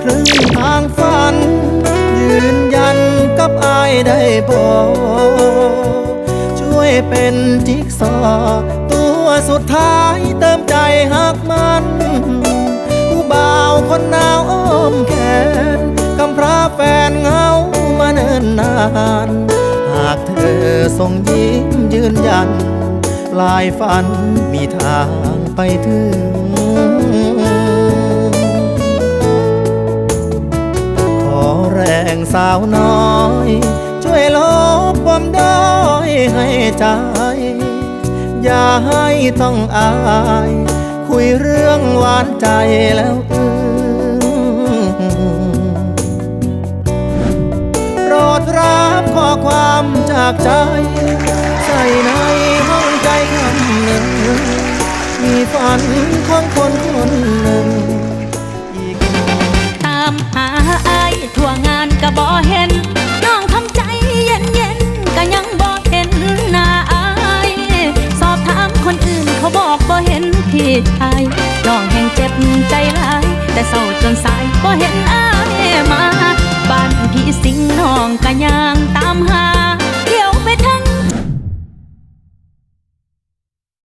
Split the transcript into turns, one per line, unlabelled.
ครึ่งทางฝัน ยืนยันกับอายได้บอกช่วยเป็นจิ๊กซอว์ตัวสุดท้ายเติมใจหักมัน ผู้บ่าวคนหนาวอ้อมแขนกำพร้าแฟนเหงามาเนิ่นนาน หากเธอส่งยิ้มยืนยัน ลายฝันมีทางไปถึง สาวน้อย ช่วยลบความด้อยให้ใจอย่าให้ต้องอาย คุยเรื่องหวานใจแล้วอึ้งโปรดรับข้อความจากใจ ใส่ในห้องใจคำหนึ่ง มีฝันของคนคน อา
ยทั่วงานก็บ่เห็น น้องทำใจเย็นเย็นก็ยังบ่เห็นหน้าอายสอบถามคนอื่นเขาบอกบ่เห็นพี่ชายน้องแห่งเจ็บใจหลาย แต่เศร้าจนสายบ่เห็นอายมาบ้านพี่สิงน้องก็ยังตามหา